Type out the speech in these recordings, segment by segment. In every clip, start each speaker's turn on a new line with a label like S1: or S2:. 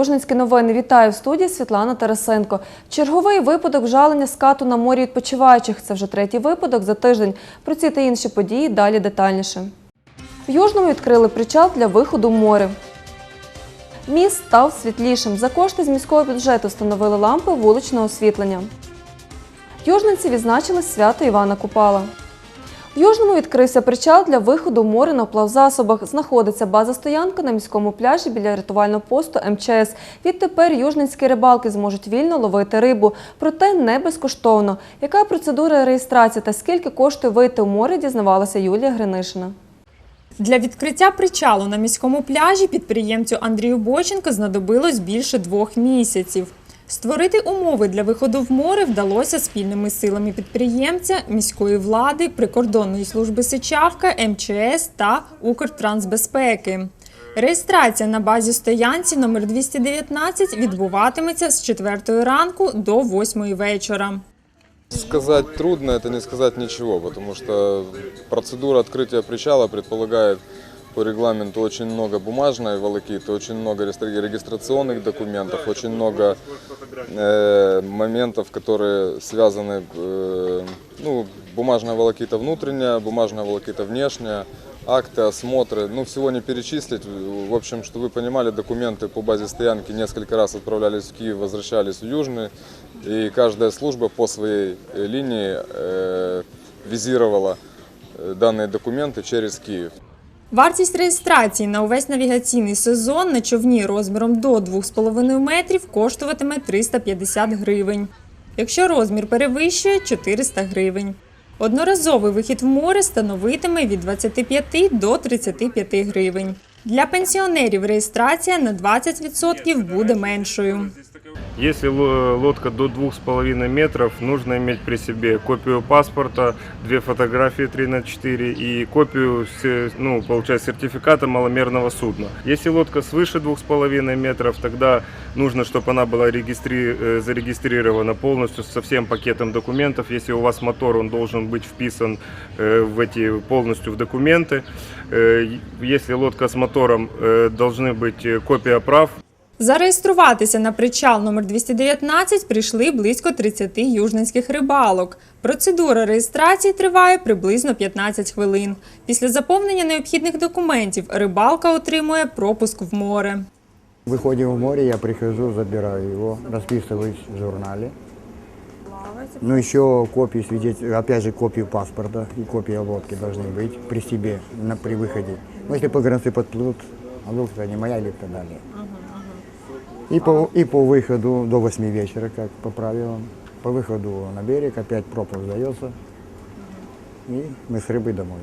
S1: Южницькі новини. Вітаю в студії Світлана Тарасенко. Черговий випадок вжалення скату на морі відпочиваючих. Це вже третій випадок за тиждень. Про ці та інші події далі детальніше. В Южному відкрили причал для виходу в море. Міст став світлішим. За кошти з міського бюджету встановили лампи вуличного освітлення. Южниці відзначили свято Івана Купала. В Южному відкрився причал для виходу море на плавзасобах. Знаходиться база стоянка на міському пляжі біля рятувального посту МЧС. Відтепер южницькі рибалки зможуть вільно ловити рибу, проте не безкоштовно. Яка процедура реєстрації та скільки коштує вийти в море, дізнавалася Юлія Гринишина.
S2: Для відкриття причалу на міському пляжі підприємцю Андрію Боченко знадобилось більше двох місяців. Створити умови для виходу в море вдалося спільними силами підприємця, міської влади, прикордонної служби Сичавка, МЧС та Укртрансбезпеки. Реєстрація на базі стоянці номер 219 відбуватиметься з 4 ранку до 8 вечора.
S3: Сказать трудно, это не сказать ничего, потому что процедура открытия причала предполагает по регламенту очень много бумажной волокиты, очень много регистрационных документов, очень много э, моментов, которые связаны, э, ну, бумажная волокита внутренняя, бумажная волокита внешняя, акты, осмотры, ну, всего не перечислить. В общем, чтобы вы понимали, документы по базе стоянки несколько раз отправлялись в Киев, возвращались в Южный, и каждая служба по своей линии э, визировала э, данные документы через Киев.
S2: Вартість реєстрації на увесь навігаційний сезон на човні розміром до 2,5 метрів коштуватиме 350 гривень. Якщо розмір перевищує 400 гривень. Одноразовий вихід в море становитиме від 25 до 35 гривень. Для пенсіонерів реєстрація на 20% буде меншою.
S4: Если ло- лодка до 2,5 метров, нужно иметь при себе копию паспорта, две фотографии 3 на 4 и копию ну, получается, сертификата маломерного судна. Если лодка свыше 2,5 метров, тогда нужно, чтобы она была регистри- э, зарегистрирована полностью со всем пакетом документов. Если у вас мотор, он должен быть вписан э, в эти полностью в документы. Э, Если лодка с мотором, должны быть копия прав,
S2: Зареєструватися на причал номер 219 прийшли близько 30 южненських рибалок. Процедура реєстрації триває приблизно 15 хвилин. Після заповнення необхідних документів рибалка отримує пропуск в море.
S5: Выходим в море, я прихожу, забираю его, расписываюсь в журнале. Ну, еще копии свидетель, опять же, копию паспорта и копия лодки должны быть при себе на, при выходе. Ну, если погранцы подплывут, а лодка не моя или и так далее. И по, и по выходу до 8 вечера, как по правилам, по выходу на берег опять пропуск дается, и мы с рыбой домой.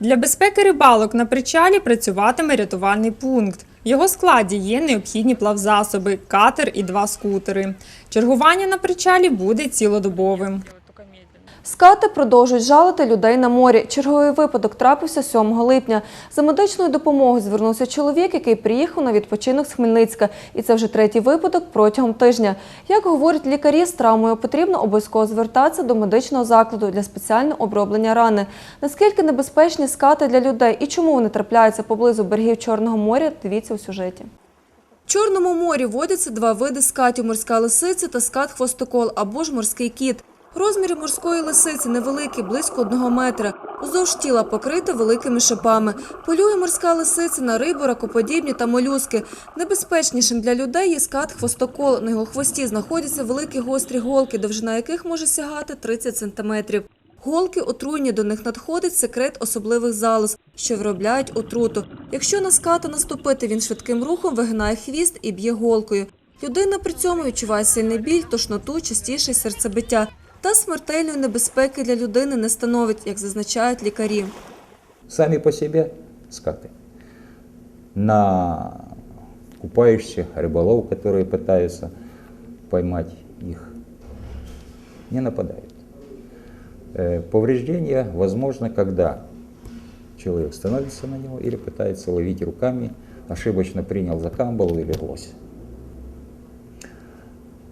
S2: Для безпеки рибалок на причалі працюватиме рятувальний пункт. В його складі є необхідні плавзасоби, катер і два скутери. Чергування на причалі буде цілодобовим.
S1: Скати продовжують жалити людей на морі. Черговий випадок трапився 7 липня. За медичною допомогою звернувся чоловік, який приїхав на відпочинок з Хмельницька. І це вже третій випадок протягом тижня. Як говорять лікарі, з травмою потрібно обов'язково звертатися до медичного закладу для спеціального оброблення рани. Наскільки небезпечні скати для людей і чому вони трапляються поблизу берегів Чорного моря, дивіться у сюжеті. В Чорному морі водяться два види скатів – морська лисиця та скат-хвостокол або ж морський кіт. Розміри морської лисиці невеликі, близько одного метра. Уздовж тіла покрите великими шипами. Полює морська лисиця на рибу, ракоподібні та молюски. Небезпечнішим для людей є скат-хвостокол. На його хвості знаходяться великі гострі голки, довжина яких може сягати 30 сантиметрів. Голки отруйні, до них надходить секрет особливих залоз, що виробляють отруту. Якщо на ската наступити, він швидким рухом вигинає хвіст і б'є голкою. Людина при цьому відчуває сильний біль, тошноту, частіше серцебиття Та смертельної небезпеки для людини не становить, як зазначають лікарі.
S6: сами по себе скаты. На купающихся рыболов, которые пытаются поймать их, не нападают. Э, Повреждения возможно, когда человек становится на него или пытается ловить руками, ошибочно принял за камбал или лось.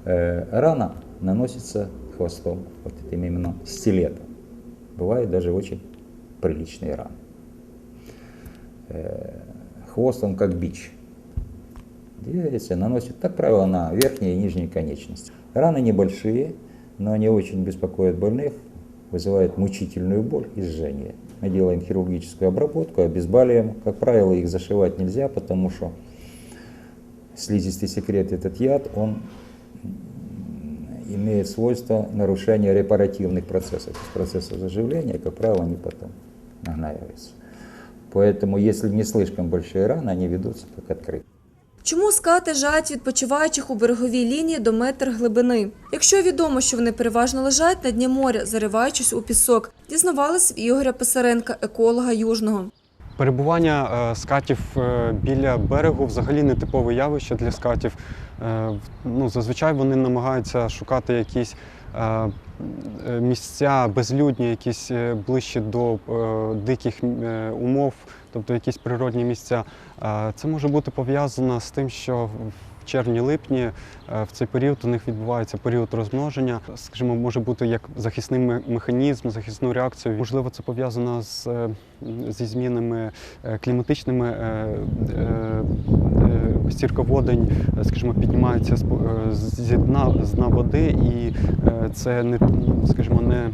S6: Э, Рана наносится хвостом, вот этим именно стилетом. Бывают даже очень приличные раны. Э, Хвост он как бич. двигается, наносит, как правило, на верхние и нижние конечности. Раны небольшие, но они очень беспокоят больных, вызывают мучительную боль и жжение. Мы делаем хирургическую обработку, обезболиваем. Как правило, их зашивать нельзя, потому что слизистый секрет, этот яд, он имеет свойство нарушения репаративных процессов. То есть процессов заживления, как правило, они потом нагнаиваются. Поэтому, если не слишком большие раны, они ведутся как открытые.
S1: Чому скати жають відпочиваючих у береговій лінії до метр глибини? Якщо відомо, що вони переважно лежать на дні моря, зариваючись у пісок, дізнавались в Ігоря Писаренка, еколога Южного.
S7: Перебування е, скатів е, біля берегу взагалі не типове явище для скатів. Е, ну, зазвичай вони намагаються шукати якісь е, е, місця безлюдні, якісь ближчі ближче до е, диких е, умов, тобто якісь природні місця. Е, Це може бути пов'язано з тим, що червні-липні е, в цей період у них відбувається період розмноження. Скажімо, може бути як захисний механізм, захисну реакцію. Можливо, це пов'язано з, е, зі змінами е, кліматичними. Стірководень, скажімо, піднімається з дна, з дна води, і це не, скажімо, не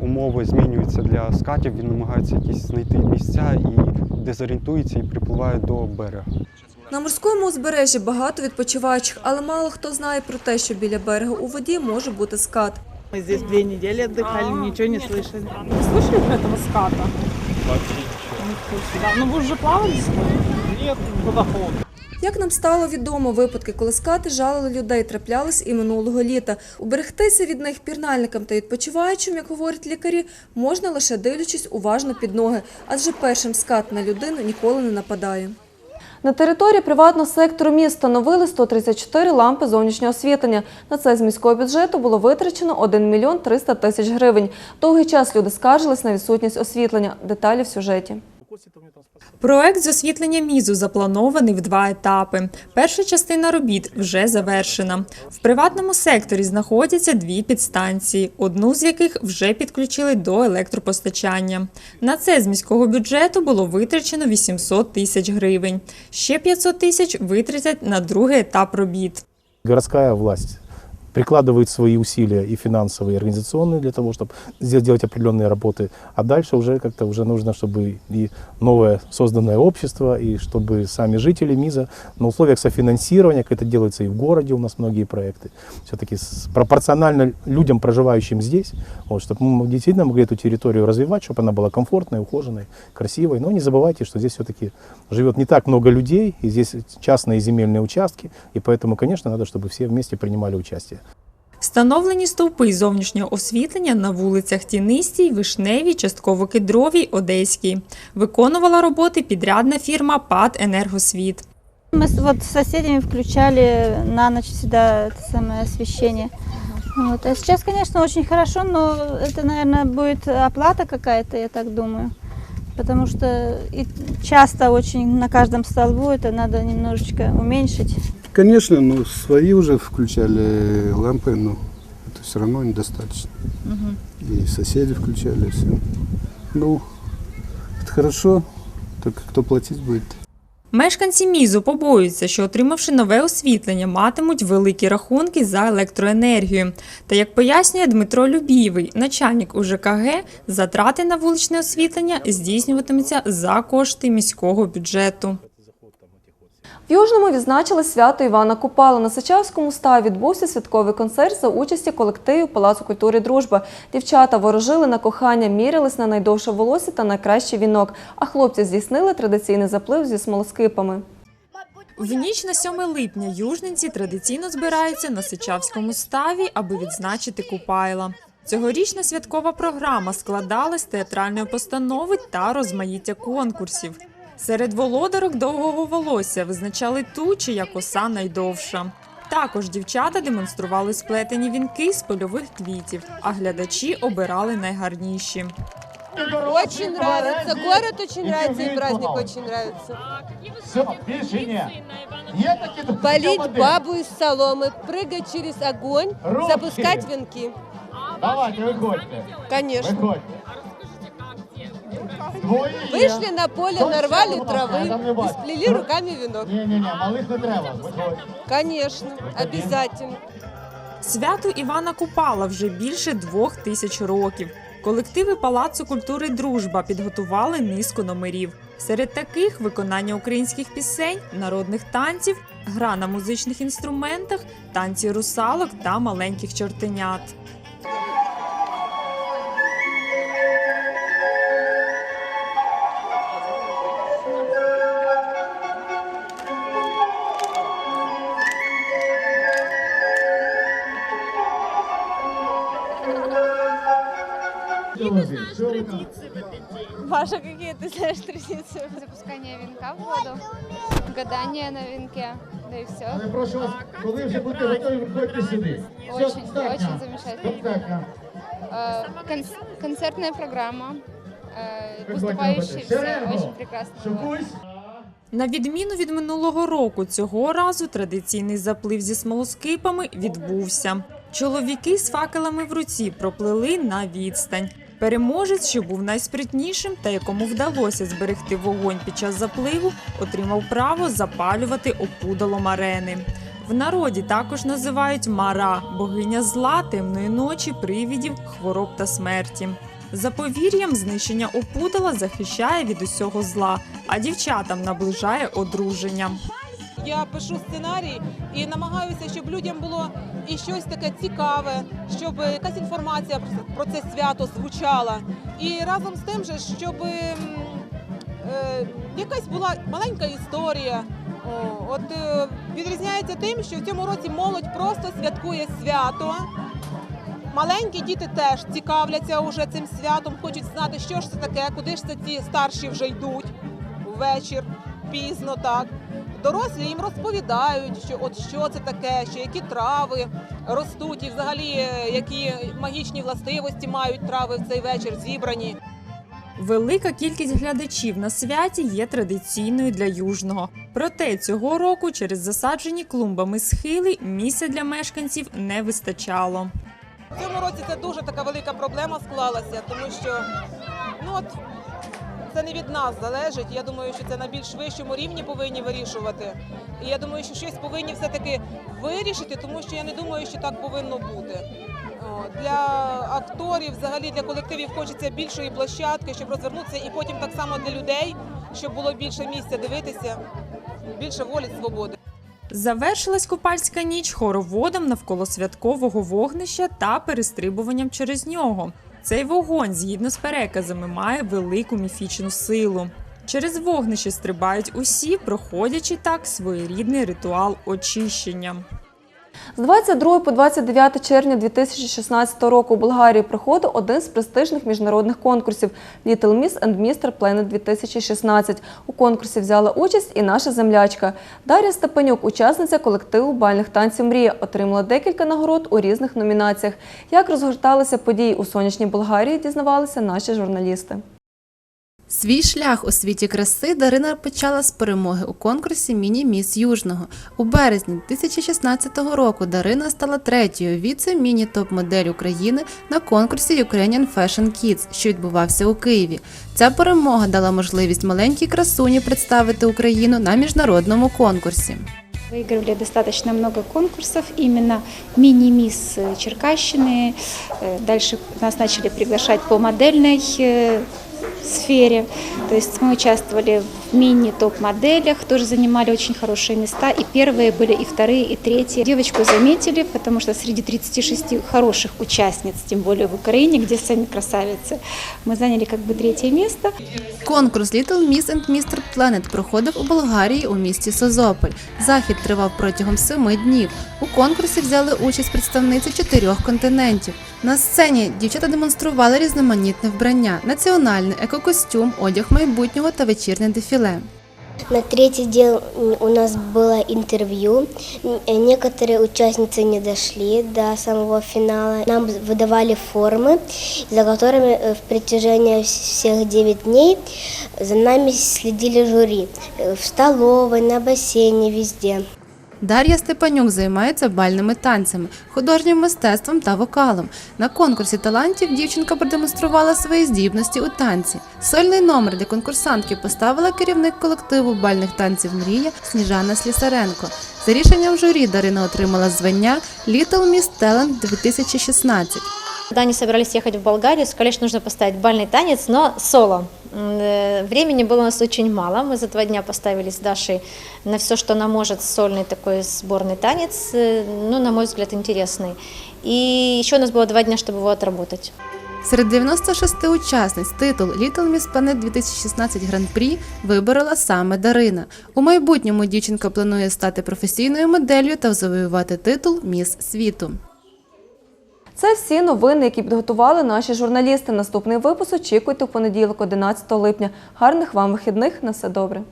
S7: умови змінюються для скатів. Він намагається якісь знайти місця і дезорієнтується і припливає до берега.
S1: На морському узбережжі багато відпочиваючих, але мало хто знає про те, що біля берега у воді може бути скат.
S8: Мы здесь две недели отдыхали, ничего не слышали.
S2: Вы слышали про этого ската? Вообще ничего. Да. Ну вы уже плавали сегодня?
S1: Як нам стало відомо, випадки, коли скати жалили людей, траплялись і минулого літа. Уберегтися від них пірнальникам та відпочиваючим, як говорять лікарі, можна лише дивлячись уважно під ноги, адже першим скат на людину ніколи не нападає. На території приватного сектору міст встановили 134 лампи зовнішнього освітлення. На це з міського бюджету було витрачено 1 мільйон 300 тисяч гривень. Довгий час люди скаржились на відсутність освітлення. Деталі в сюжеті.
S2: Проект з освітлення мізу запланований в два етапи. Перша частина робіт вже завершена. В приватному секторі знаходяться дві підстанції, одну з яких вже підключили до електропостачання. На це з міського бюджету було витрачено 800 тисяч гривень. Ще 500 тисяч витратять на другий етап робіт.
S9: городская власть прикладывает свои усилия и финансовые, и организационные для того, чтобы сделать определенные работы. А дальше уже как-то уже нужно, чтобы и новое созданное общество, и чтобы сами жители МИЗа на условиях софинансирования, как это делается и в городе, у нас многие проекты, все-таки пропорционально людям, проживающим здесь, вот, чтобы мы действительно могли эту территорию развивать, чтобы она была комфортной, ухоженной, красивой. Но не забывайте, что здесь все-таки живет не так много людей, и здесь частные земельные участки, и поэтому, конечно, надо, чтобы все вместе принимали участие.
S2: Встановлені стовпи зовнішнього освітлення на вулицях Тінистій, Вишневій, частково Кедровій, Одеській. Виконувала роботи підрядна фірма ПАД «Енергосвіт».
S10: Мы с- вот с соседями включали на ночь всегда это самое освещение. Вот. А сейчас, конечно, очень хорошо, но это, наверное, будет оплата какая-то, я так думаю. Потому что и часто очень на каждом столбу это надо немножечко уменьшить.
S11: Конечно, ну свои уже включали лампы, но это все равно недостаточно. И соседи включали все. Ну, это хорошо, только кто платить будет?
S2: Мешканці Мізу побоюються, що отримавши нове освітлення, матимуть великі рахунки за електроенергію. Та як пояснює Дмитро Любієвий, начальник УЖКГ, затрати на вуличне освітлення здійснюватимуться за кошти міського бюджету.
S1: В Южному відзначили свято Івана Купала. На Сичавському ставі відбувся святковий концерт за участі колективів Палацу культури Дружба. Дівчата ворожили на кохання, мірялись на найдовше волосся та найкращий вінок. А хлопці здійснили традиційний заплив зі смолоскипами.
S2: В ніч на 7 липня южненці традиційно збираються на Сичавському ставі, аби відзначити Купайла. Цьогорічна святкова програма складалась з театральної постанови та розмаїття конкурсів. Серед володарок довгого волосся визначали ту, чия коса найдовша. Також дівчата демонстрували сплетені вінки з польових квітів, а глядачі обирали найгарніші.
S12: Очень нравится. Город очень нравится и праздник очень нравится.
S13: Все, більше ні. Є
S12: Полить бабу из соломы, прыгать через огонь, запускать венки.
S13: Давайте, виходьте.
S12: Конечно. Вышли на поле, нарвали
S13: будь ласка, я там не
S12: травы и
S13: бачу.
S12: сплели руками венок.
S13: Ні-ні-ні, малих не треба.
S12: Конечно, обязательно.
S2: Святу Івана Купала вже більше двох тисяч років. Колективи Палацу культури Дружба підготували низку номерів. Серед таких виконання українських пісень, народних танців, гра на музичних інструментах, танці русалок та маленьких чортенят.
S10: Ваша, какие ты знаешь традиции?
S14: Запускание венка в воду, гадание на венке, да и все.
S13: Але прошу вас, коли вже будете готові, виходьте сюди. Все,
S14: Очень,
S13: достатньо.
S14: очень замечательно.
S13: Достатньо.
S14: Э, конц- концертная программа, э,
S13: Виходьте,
S14: выступающие
S13: виходьте.
S14: все
S13: Шеренго.
S14: очень прекрасно. бывают.
S13: Шукусь.
S2: На відміну від минулого року, цього разу традиційний заплив зі смолоскипами відбувся. Чоловіки з факелами в руці проплили на відстань. Переможець, що був найспритнішим та якому вдалося зберегти вогонь під час запливу, отримав право запалювати опудало марени. В народі також називають мара богиня зла, темної ночі, привідів, хвороб та смерті. За повір'ям, знищення опудала захищає від усього зла, а дівчатам наближає одруження.
S8: Я пишу сценарій і намагаюся, щоб людям було і щось таке цікаве, щоб якась інформація про це свято звучала. І разом з тим же, щоб е, якась була маленька історія. От е, відрізняється тим, що в цьому році молодь просто святкує свято. Маленькі діти теж цікавляться уже цим святом, хочуть знати, що ж це таке, куди ж це ці старші вже йдуть ввечір, пізно так. Дорослі їм розповідають, що от що це таке, що які трави ростуть, і взагалі е, які магічні властивості мають трави в цей вечір зібрані.
S2: Велика кількість глядачів на святі є традиційною для южного. Проте цього року через засаджені клумбами схили місця для мешканців не вистачало.
S8: В цьому році це дуже така велика проблема склалася, тому що ну от це не від нас залежить. Я думаю, що це на більш вищому рівні повинні вирішувати. І я думаю, що щось повинні все-таки вирішити, тому що я не думаю, що так повинно бути. Для акторів, взагалі для колективів хочеться більшої площадки, щоб розвернутися, і потім так само для людей, щоб було більше місця дивитися, більше волі свободи.
S2: Завершилась купальська ніч хороводом навколо святкового вогнища та перестрибуванням через нього. Цей вогонь, згідно з переказами, має велику міфічну силу. Через вогнище стрибають усі, проходячи так своєрідний ритуал очищення.
S1: З 22 по 29 червня 2016 року у Болгарії проходив один з престижних міжнародних конкурсів Little Miss and Mr. Planet 2016. У конкурсі взяла участь і наша землячка. Дар'я Степанюк, учасниця колективу бальних танців Мрія, отримала декілька нагород у різних номінаціях. Як розгорталися події у сонячній Болгарії, дізнавалися наші журналісти.
S15: Свій шлях у світі краси Дарина почала з перемоги у конкурсі Міні-Міс Южного. У березні 2016 року Дарина стала третьою віце-міні топ-модель України на конкурсі Ukrainian Fashion Kids, що відбувався у Києві. Ця перемога дала можливість маленькій красуні представити Україну на міжнародному конкурсі.
S16: Выигрывали достаточно много конкурсов, именно мини-мисс Черкащины. Э, Дальше нас начали приглашать по модельной э, сфере. То есть мы участвовали в мини-топ-моделях, тоже занимали очень хорошие места. И первые были, и вторые, и третьи. Девочку заметили, потому что среди 36 хороших участниц, тем более в Украине, где сами красавицы, мы заняли как бы третье место.
S15: Конкурс Little Miss and Mr. Planet проходив у Болгарії у місті Созополь. Захід тривав протягом семи днів. У конкурсі взяли участь представниці чотирьох континентів. На сцені дівчата демонстрували різноманітне вбрання, національний екокостюм, одяг майбутнього та вечірнє дефіле.
S17: На третий день у нас было интервью. Н- Некоторые участницы не дошли до самого финала. Нам выдавали формы, за которыми э, в протяжении всех 9 дней за нами следили жюри. Э, В столовой, на бассейне, везде.
S15: Дар'я Степанюк займається бальними танцями, художнім мистецтвом та вокалом. На конкурсі талантів дівчинка продемонструвала свої здібності у танці. Сольний номер для конкурсантки поставила керівник колективу бальних танців Мрія Сніжана Слісаренко. За рішенням журі Дарина отримала звання Little Miss Talent 2016.
S18: Когда они собирались ехать в Болгарию, сказали, что нужно поставить бальный танец, но соло. М, э, Времени было у нас очень мало. Мы за два дня поставили с Дашей на все, что она может, сольный такой сборный танец, э, ну, на мой взгляд, интересный. И еще у нас было два дня, чтобы его отработать.
S15: Серед 96 учасниць титул Little Miss Planet 2016 Гран-прі виборола саме Дарина. У майбутньому дівчинка планує стати професійною моделлю та завоювати титул Міс світу.
S1: Це всі новини, які підготували наші журналісти. Наступний випуск очікуйте у понеділок, 11 липня. Гарних вам вихідних. На все добре.